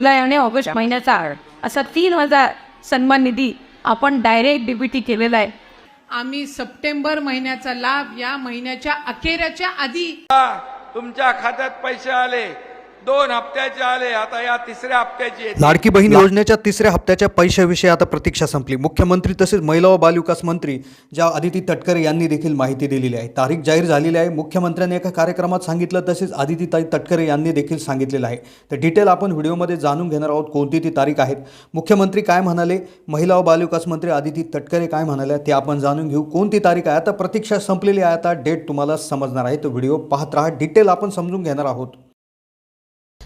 जुलै आणि ऑगस्ट महिन्याचा असा तीन हजार सन्मान निधी आपण डायरेक्ट डीबीटी केलेला आहे. आम्ही सप्टेंबर महिन्याचा लाभ या महिन्याच्या अखेरच्या आधी तुमच्या खात्यात पैसे आले. दोन हप्त्याचे आले आता या तिसऱ्या हप्त्याची लाडकी बहीण योजनेच्या तिसऱ्या हप्त्याच्या पैशाविषयी आता प्रतीक्षा संपली. मुख्यमंत्री तसेच महिला व बालविकास मंत्री ज्या आदिती तटकरे यांनी देखील माहिती दिलेली आहे. तारीख जाहीर झालेली आहे. मुख्यमंत्र्यांनी एका कार्यक्रमात सांगितलं तसेच आदितीताई तटकरे यांनी देखील सांगितलेलं आहे. तर डिटेल आपण व्हिडिओमध्ये जाणून घेणार आहोत कोणती ती तारीख आहेत मुख्यमंत्री काय म्हणाले? महिला व बालविकास मंत्री आदिती तटकरे काय म्हणाल्या? ते आपण जाणून घेऊ. कोणती तारीख आहे? आता प्रतीक्षा संपलेली आहे. आता डेट तुम्हाला समजणार आहे. तो व्हिडिओ पाहत राहा. डिटेल आपण समजून घेणार आहोत.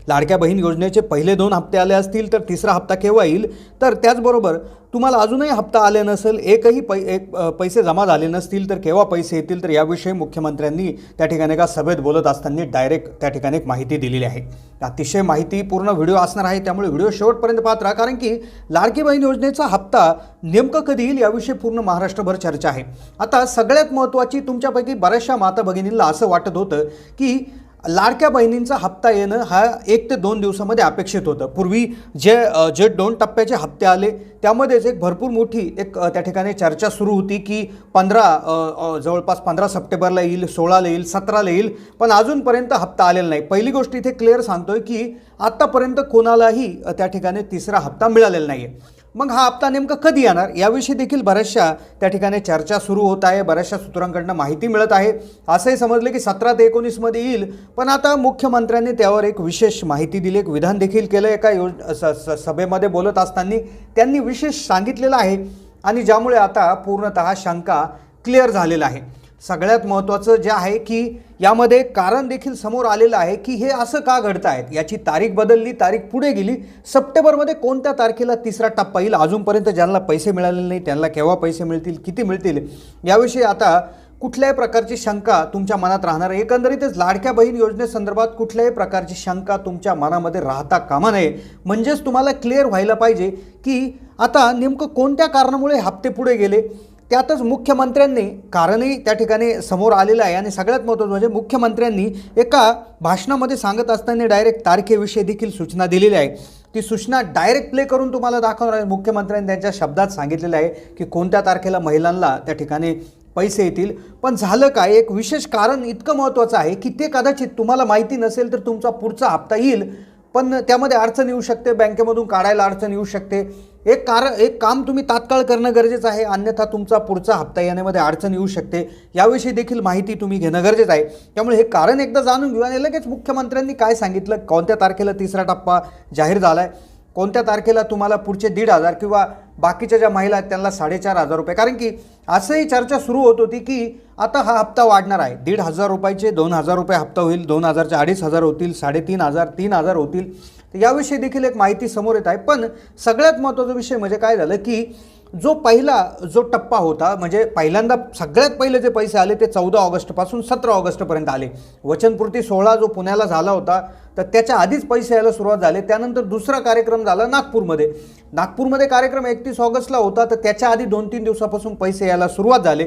लाडक्या बहीण योजनेचे पहिले दोन हप्ते आले असतील तर तिसरा हप्ता केव्हा येईल तर त्याचबरोबर तुम्हाला अजूनही हप्ता आले नसेल एकही पै एक पैसे जमा झाले नसतील तर केव्हा पैसे येतील? तर याविषयी मुख्यमंत्र्यांनी त्या ठिकाणी एका सभेत बोलत असताना डायरेक्ट त्या ठिकाणी एक माहिती दिलेली आहे. अतिशय माहिती पूर्ण व्हिडिओ असणार आहे त्यामुळे व्हिडिओ शेवटपर्यंत पाहत राहा कारण की लाडकी बहीण योजनेचा हप्ता नेमकं कधी येईल याविषयी पूर्ण महाराष्ट्रभर चर्चा आहे. आता सगळ्यात महत्त्वाची तुमच्यापैकी बऱ्याचशा माता भगिनींना असं वाटत होतं की लाडक्या बहिणींचा हप्ता येणं हा एक ते दोन दिवसामध्ये अपेक्षित होतं. पूर्वी जे जे दोन टप्प्याचे हप्ते आले त्यामध्येच एक भरपूर मोठी एक त्या ठिकाणी चर्चा सुरू होती की पंधरा जवळपास पंधरा सप्टेंबरला येईल सोळाला येईल सतराला येईल पण अजूनपर्यंत हप्ता आलेला नाही. पहिली गोष्ट इथे क्लिअर सांगतोय की आत्तापर्यंत कोणालाही त्या ठिकाणी तिसरा हप्ता मिळालेला नाही आहे मग हा हप्ता नेमका कधी येणार? याविषयी देखील बऱ्याचशा त्या ठिकाणी चर्चा सुरू होत आहे बऱ्याचशा सूत्रांकडनं माहिती मिळत आहे. असंही समजलं की सतरा ते एकोणीसमध्ये येईल पण आता मुख्यमंत्र्यांनी त्यावर एक विशेष माहिती दिली एक विधान देखील केलं एका योज स- स- सभेमध्ये बोलत असताना. त्यांनी विशेष सांगितलेलं आहे आणि ज्यामुळे आता पूर्णतः शंका क्लिअर झालेला आहे. सगळ्यात महत्त्वाचं जे आहे की यामध्ये कारण देखील समोर आलेलं आहे की हे असं का घडत आहेत याची तारीख बदलली तारीख पुढे गेली. सप्टेंबरमध्ये कोणत्या तारखेला तिसरा टप्पा येईल? अजूनपर्यंत ज्यांना पैसे मिळालेले नाही त्यांना केव्हा पैसे मिळतील किती मिळतील? याविषयी आता कुठल्याही प्रकारची शंका तुमच्या मनात राहणार आहे. एकंदरीतच लाडक्या बहीण योजनेसंदर्भात कुठल्याही प्रकारची शंका तुमच्या मनामध्ये राहता कामा नये. म्हणजेच तुम्हाला क्लिअर व्हायला पाहिजे की आता नेमकं कोणत्या कारणामुळे हप्ते पुढे गेले? त्यातच मुख्यमंत्र्यांनी कारणही त्या ठिकाणी समोर आलेलं आहे आणि सगळ्यात महत्त्वाचं म्हणजे मुख्यमंत्र्यांनी एका भाषणामध्ये सांगत असताना डायरेक्ट तारखेविषयी देखील सूचना दिलेली आहे. ती सूचना डायरेक्ट प्ले करून तुम्हाला दाखवणार आहे. मुख्यमंत्र्यांनी त्यांच्या शब्दात सांगितलेलं आहे की कोणत्या तारखेला महिलांना त्या ठिकाणी पैसे येतील. पण झालं काय? एक विशेष कारण इतकं महत्त्वाचं आहे की ते कदाचित तुम्हाला माहिती नसेल तर तुमचा पुढचा हप्ता येईल. पण त्यामध्ये अडचण येऊ शकते. बँकेमधून काढायला अडचण येऊ शकते. एक कार एक काम तुम्ही तात्काळ करणं गरजेचं आहे अन्यथा तुमचा पुढचा हप्ता येण्यामध्ये अडचण येऊ शकते. याविषयी देखील माहिती तुम्ही घेणं गरजेचं आहे. त्यामुळे हे कारण एकदा जाणून घेऊ आणि लगेच मुख्यमंत्र्यांनी काय सांगितलं कोणत्या तारखेला तिसरा टप्पा जाहीर झाला आहे कोणत्या तारखेला तुम्हाला पुढचे दीड हजार किंवा बाकीच्या ज्या महिला आहेत त्यांना साडेचार हजार रुपये. कारण की असंही चर्चा सुरू होत होती की आता हा हप्ता वाढणार आहे. दीड हजार रुपयाचे दोन हजार रुपये हप्ता होईल दोन हजारचे अडीच हजार होतील साडेतीन हजार तीन हजार होतील. तर याविषयी देखील एक माहिती समोर येत आहे. पण सगळ्यात महत्त्वाचा विषय म्हणजे काय झालं की जो पहिला जो टप्पा होता म्हणजे पहिल्यांदा सगळ्यात पहिले जे पैसे आले ते चौदा ऑगस्टपासून सतरा ऑगस्टपर्यंत आले. वचनपूर्ती सोहळा जो पुण्याला झाला होता तर त्याच्या आधीच पैसे यायला सुरुवात झाले. त्यानंतर दुसरा कार्यक्रम झाला नागपूरमध्ये. नागपूरमध्ये कार्यक्रम एकतीस ऑगस्टला होता तर त्याच्या आधी दोन तीन दिवसापासून पैसे यायला सुरुवात झाले.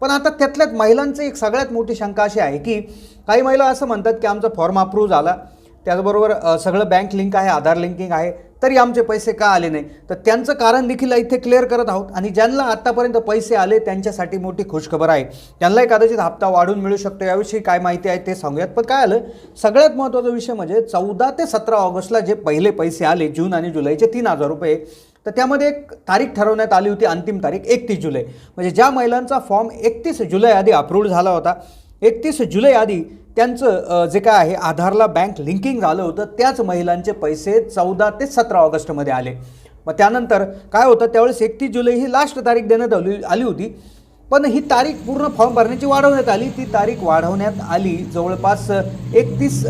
पण आता त्यातल्यात महिलांचं एक सगळ्यात मोठी शंका अशी आहे की काही महिला असं म्हणतात की आमचा फॉर्म अप्रूव्ह झाला. त्याचबरोबर सगळं बँक लिंक आहे आधार लिंकिंग आहे तरी आमचे पैसे का आले नाही? तर त्यांचं कारण देखील इथे क्लिअर करत आहोत. आणि ज्यांना आत्तापर्यंत पैसे आले त्यांच्यासाठी मोठी खुशखबर आहे. त्यांनाही कदाचित हप्ता वाढून मिळू शकतो. याविषयी काय माहिती आहे ते सांगूयात. पण काय आलं? सगळ्यात महत्त्वाचा विषय म्हणजे चौदा ते सतरा ऑगस्टला जे पहिले पैसे आले जून आणि जुलैचे तीन हजार रुपये तर त्यामध्ये एक तारीख ठरवण्यात आली होती अंतिम तारीख एकतीस जुलै. म्हणजे ज्या महिलांचा फॉर्म एकतीस जुलै आधी अप्रूव्ह झाला होता एकतीस जुलै आधी त्यांचं जे काय आहे आधारला बँक लिंकिंग झालं होतं त्याच महिलांचे पैसे चौदा ते सतरा ऑगस्टमध्ये आले. मग त्यानंतर काय होतं त्यावेळेस एकतीस जुलै ही लास्ट तारीख देण्यात आली आली होती. पण ही तारीख पूर्ण फॉर्म भरण्याची वाढवण्यात आली. ती तारीख वाढवण्यात आली. जवळपास एकतीस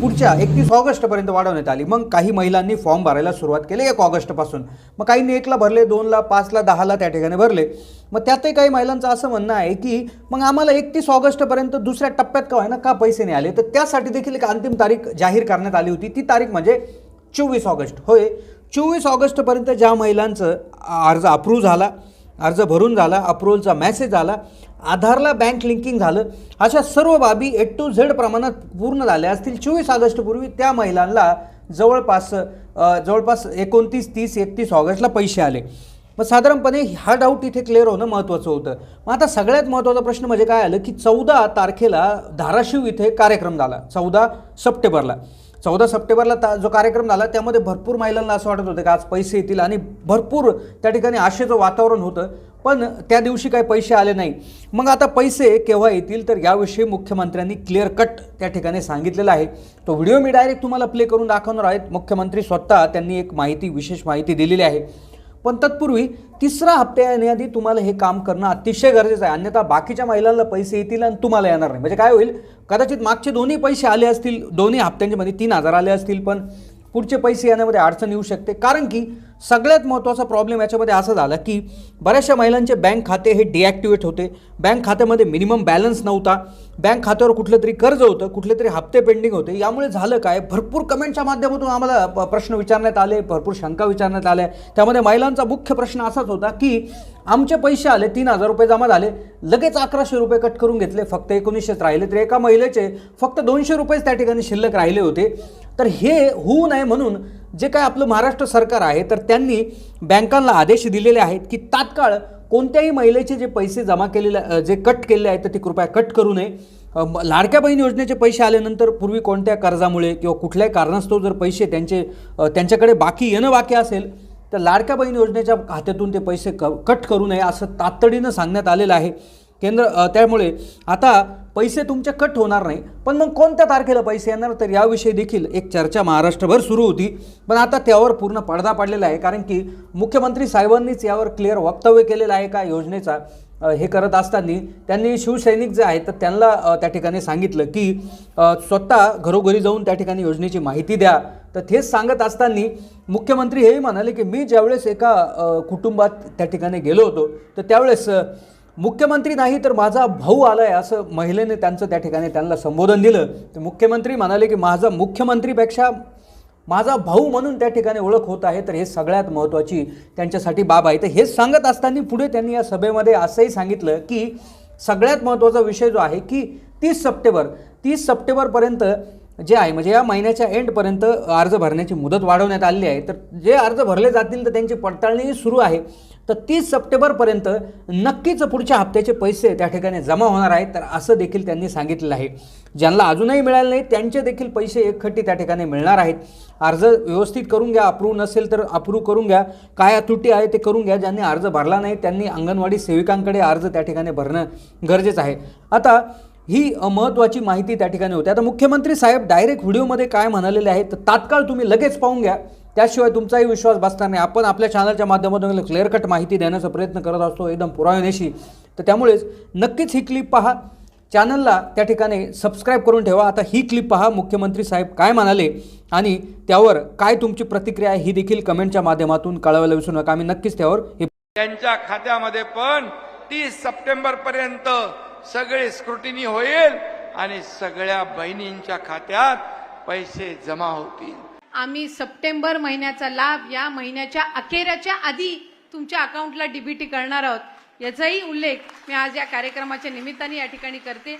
पुढच्या एकतीस ऑगस्टपर्यंत वाढवण्यात आली. मग काही महिलांनी फॉर्म भरायला सुरुवात केली एक ऑगस्टपासून. मग काहींनी एकला भरले दोनला पाचला दहाला त्या ठिकाणी भरले. मग त्यातही काही महिलांचं असं म्हणणं आहे की मग आम्हाला एकतीस ऑगस्टपर्यंत दुसऱ्या टप्प्यात का ना का पैसे नाही आले? तर त्यासाठी देखील एक अंतिम तारीख जाहीर करण्यात आली होती. ती तारीख म्हणजे चोवीस ऑगस्ट. होय चोवीस ऑगस्टपर्यंत ज्या महिलांचं अर्ज अप्रूव्ह झाला अर्ज भरून झाला अप्रुव्हलचा मॅसेज आला आधारला बँक लिंकिंग झालं अशा सर्व बाबी ए टू झेड प्रमाणात पूर्ण झाल्या असतील. चोवीस ऑगस्टपूर्वी त्या महिलांना जवळपास जवळपास एकोणतीस तीस एकतीस ऑगस्टला पैसे आले. मग साधारणपणे हा डाऊट इथे क्लिअर होणं महत्त्वाचं होतं. मग आता सगळ्यात महत्त्वाचा प्रश्न म्हणजे काय आलं की चौदा तारखेला धाराशिव इथे कार्यक्रम झाला चौदा सप्टेंबरला. चौदा सप्टेंबरला ता जो कार्यक्रम झाला त्यामध्ये भरपूर महिलांना असं वाटत होतं की आज पैसे येतील आणि भरपूर त्या ठिकाणी आशेचं वातावरण होतं. पण त्या दिवशी काही पैसे आले नाही. मग आता पैसे केव्हा येतील तर याविषयी मुख्यमंत्र्यांनी क्लिअर कट त्या ठिकाणी सांगितलेला आहे. तो व्हिडिओ मी डायरेक्ट तुम्हाला प्ले करून दाखवणार आहेत मुख्यमंत्री स्वतः त्यांनी एक माहिती विशेष माहिती दिलेली आहे. पण तत्पूर्वी तिसरा हप्ता येण्याआधी तुम्हाला हे काम करणं अतिशय गरजेचं आहे. अन्यथा बाकीच्या महिलांना पैसे येतील आणि तुम्हाला येणार नाही. म्हणजे काय होईल? कदाचित मागचे दोन्ही पैसे आले असतील दोन्ही हप्त्यांच्यामध्ये तीन हजार आले असतील पण पुढचे पैसे येण्यामध्ये अडचण येऊ शकते. कारण की सगळ्यात महत्त्वाचा प्रॉब्लेम याच्यामध्ये असा झाला की बऱ्याचशा महिलांचे बँक खाते हे डिॲक्टिवेट होते. बँक खात्यामध्ये मिनिमम बॅलन्स नव्हता. बँक खात्यावर कुठलं तरी कर्ज होतं कुठले तरी हप्ते पेंडिंग होते. यामुळे झालं काय? भरपूर कमेंटच्या माध्यमातून आम्हाला प- प्रश्न विचारण्यात आले भरपूर शंका विचारण्यात आल्या. त्यामध्ये महिलांचा मुख्य प्रश्न असाच होता की आमचे पैसे आले तीन हजार रुपये जमा झाले. लगेच अकराशे रुपये कट करून घेतले फक्त एकोणीसशेच राहिले. तर एका महिलेचे फक्त दोनशे रुपयेच त्या ठिकाणी शिल्लक राहिले होते. तर हे होऊ नये म्हणून जे काय आपलं महाराष्ट्र सरकार आहे तर त्यांनी बँकांना आदेश दिलेले आहेत की तात्काळ कोणत्याही महिलेचे जे पैसे जमा केलेले जे कट केले आहेत तर ते कृपया कट करू नये. लाडक्या बहीण योजनेचे पैसे आल्यानंतर पूर्वी कोणत्या कर्जामुळे किंवा कुठल्याही कारणास्तव जर पैसे त्यांचे त्यांच्याकडे बाकी येणं बाकी असेल तर लाडक्या बहीण योजनेच्या खात्यातून ते पैसे क कट करू नये असं तातडीनं सांगण्यात आलेलं आहे. केंद्र त्यामुळे आता पैसे तुमचे कट होणार नाही. पण मग कोणत्या तारखेला पैसे येणार? तर याविषयी देखील एक चर्चा महाराष्ट्रभर सुरू होती. पण आता त्यावर पूर्ण पडदा पडलेला आहे. कारण की मुख्यमंत्री साहेबांनीच यावर क्लिअर वक्तव्य केलेलं आहे का योजनेचा हे करत असताना. त्यांनी शिवसैनिक जे आहेत तर त्यांना त्या ठिकाणी सांगितलं की स्वतः घरोघरी जाऊन त्या ठिकाणी योजनेची माहिती द्या. तर तेच सांगत असताना मुख्यमंत्री हेही म्हणाले की मी ज्यावेळेस एका कुटुंबात त्या ठिकाणी गेलो होतो तर त्यावेळेस मुख्यमंत्री नाही तर माझा भाऊ आलाय असं महिलेने त्यांचं त्या ठिकाणी त्यांना संबोधन दिलं. तर मुख्यमंत्री म्हणाले की माझा मुख्यमंत्रीपेक्षा माझा भाऊ म्हणून त्या ठिकाणी ओळख होत आहे तर हे सगळ्यात महत्त्वाची त्यांच्यासाठी बाब आहे. तर हेच सांगत असताना पुढे त्यांनी या सभेमध्ये असंही सांगितलं की सगळ्यात महत्त्वाचा विषय जो आहे की तीस सप्टेंबर तीस सप्टेंबरपर्यंत जे आहे म्हणजे या महिन्याच्या एंडपर्यंत अर्ज भरण्याची मुदत वाढवण्यात आली आहे. तर जे अर्ज भरले जातील तर त्यांची पडताळणी सुरू आहे. तर तीस सप्टेंबरपर्यंत नक्कीच पुढच्या हप्त्याचे पैसे त्या ठिकाणी जमा होणार आहेत. तर असं देखील त्यांनी सांगितलेलं आहे. ज्यांना अजूनही मिळाले नाही त्यांचे देखील पैसे एकखट्टी त्या ठिकाणी मिळणार आहेत. अर्ज व्यवस्थित करून घ्या अप्रूव्ह नसेल तर अप्रूव्ह करून घ्या. काय त्रुटी आहे ते करून घ्या. ज्यांनी अर्ज भरला नाही त्यांनी अंगणवाडी सेविकांकडे अर्ज त्या ठिकाणी भरणं गरजेचं आहे. आता ही महत्त्वाची माहिती त्या ठिकाणी होती. आता मुख्यमंत्री साहेब डायरेक्ट व्हिडिओमध्ये काय म्हणालेले आहेत तर तात्काळ तुम्ही लगेच पाहून घ्या. त्याशिवाय तुमचाही विश्वास बसणार नाही. आपण आपल्या चॅनलच्या माध्यमातून क्लिअर कट माहिती देण्याचा प्रयत्न करत असतो एकदम पुराव्यानेशी. तर त्यामुळेच नक्कीच ही क्लिप पहा. चॅनलला त्या ठिकाणी सबस्क्राईब करून ठेवा. आता ही क्लिप पहा मुख्यमंत्री साहेब काय म्हणाले आणि त्यावर काय तुमची प्रतिक्रिया आहे ही देखील कमेंटच्या माध्यमातून कळवायला विसरू नका. आम्ही नक्कीच त्यावर हे त्यांच्या खात्यामध्ये पण तीस सप्टेंबर पर्यंत सगळी स्क्रुटिनी होईल आणि सगळ्या बहिणींच्या खात्यात पैसे जमा होतील. आम्ही सप्टेंबर महिन्याचा लाभ या महिन्याच्या अखेराच्या आधी तुमच्या अकाउंटला डीबीटी करणार आहोत. याचाही उल्लेख मी आज या कार्यक्रमाच्या निमित्ताने या ठिकाणी करते.